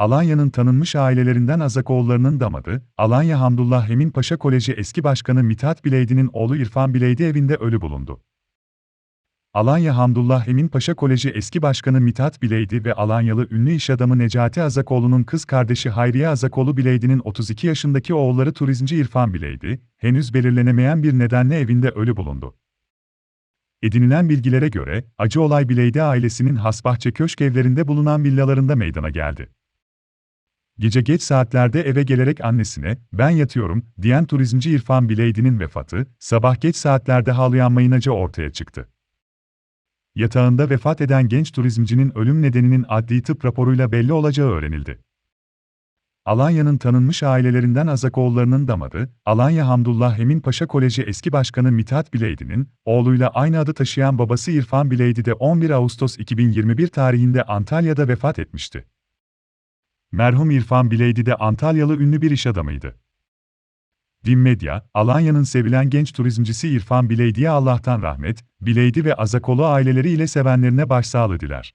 Alanya'nın tanınmış ailelerinden Azakoğulları'nın damadı, Alanya Hamdullah Emin Paşa Koleji eski başkanı Mithat Bileydi'nin oğlu İrfan Bileydi evinde ölü bulundu. Alanya Hamdullah Emin Paşa Koleji eski başkanı Mithat Bileydi ve Alanyalı ünlü iş adamı Necati Azakoğlu'nun kız kardeşi Hayriye Azakoğlu Bileydi'nin 32 yaşındaki oğulları turizmci İrfan Bileydi, henüz belirlenemeyen bir nedenle evinde ölü bulundu. Edinilen bilgilere göre, acı olay Bileydi ailesinin Hasbahçe Köşk evlerinde bulunan villalarında meydana geldi. Gece geç saatlerde eve gelerek annesine, ben yatıyorum, diyen turizmci İrfan Bileydi'nin vefatı, sabah geç saatlerde havlayanmayınca ortaya çıktı. Yatağında vefat eden genç turizmcinin ölüm nedeninin adli tıp raporuyla belli olacağı öğrenildi. Alanya'nın tanınmış ailelerinden Azakoğulları'nın damadı, Alanya Hamdullah Emin Paşa Koleji eski başkanı Mithat Bileydi'nin, oğluyla aynı adı taşıyan babası İrfan Bileydi de 11 Ağustos 2021 tarihinde Antalya'da vefat etmişti. Merhum İrfan Bileydi de Antalyalı ünlü bir iş adamıydı. Dim Medya, Alanya'nın sevilen genç turizmcisi İrfan Bileydi'ye Allah'tan rahmet, Bileydi ve Azakolu aileleri ile sevenlerine başsağlığı diler.